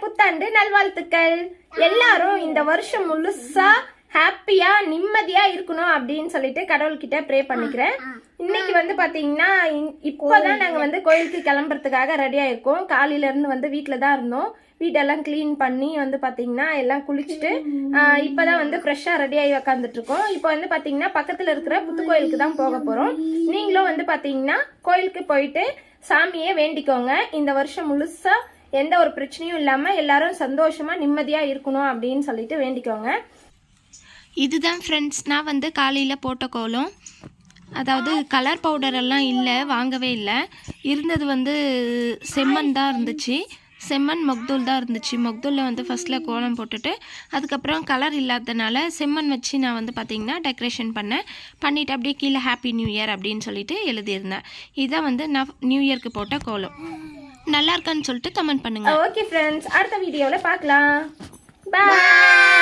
புத்தாண்டு நல்வாழ்த்துக்கள். எல்லாரும் இந்த வருஷம் முழுசா ஹாப்பியா நிம்மதியா இருக்கணும் அப்படின்னு சொல்லிட்டு கடவுள்கிட்ட ப்ரே பண்ணிக்கிறேன். இன்னைக்கு வந்து பாத்தீங்கன்னா இப்போதான் நாங்க வந்து கோயிலுக்கு கிளம்புறதுக்காக ரெடியா இருக்கோம் காலையில இருந்து வந்து வீட்டில தான் இருந்தோம். வீடெல்லாம் க்ளீன் பண்ணி வந்து பாத்தீங்கன்னா எல்லாம் குளிச்சுட்டு இப்பதான் வந்து ஃப்ரெஷ்ஷா ரெடி ஆகி உக்காந்துட்டு இருக்கோம். இப்போ வந்து பாத்தீங்கன்னா பக்கத்துல இருக்கிற புத்து கோயிலுக்கு தான் போக போறோம். நீங்களும் வந்து பாத்தீங்கன்னா கோயிலுக்கு போயிட்டு சாமியை வேண்டிக்கோங்க. இந்த வருஷம் முழுசா எந்த ஒரு பிரச்சனையும் இல்லாமல் எல்லாரும் சந்தோஷமாக நிம்மதியாக இருக்கணும் அப்படின்னு சொல்லிட்டு வேண்டிக்கோங்க. இதுதான் ஃப்ரெண்ட்ஸ் நான் வந்து காலையில் போட்ட கோலம். அதாவது கலர் பவுடர் எல்லாம் இல்லை வாங்கவே இல்லை. இருந்தது வந்து செம்மண் தான் இருந்துச்சு. செம்மண் மொக்தூல் தான் இருந்துச்சு. மொக்தூலில் வந்து ஃபஸ்ட்டில் கோலம் போட்டுட்டு அதுக்கப்புறம் கலர் இல்லாததுனால செம்மண் வச்சு நான் வந்து பார்த்திங்கன்னா டெக்கரேஷன் பண்ணேன். பண்ணிவிட்டு அப்படியே கீழே ஹாப்பி நியூ இயர் அப்படின்னு சொல்லிட்டு எழுதியிருந்தேன். இதான் வந்து நான் நியூ இயர்க்கு போட்ட கோலம். நல்லா இருக்கான்னு சொல்லிட்டு கமெண்ட் பண்ணுங்கள் ஓகே ஃப்ரெண்ட்ஸ் அடுத்த வீடியோவில் பார்க்கலாம். பாய்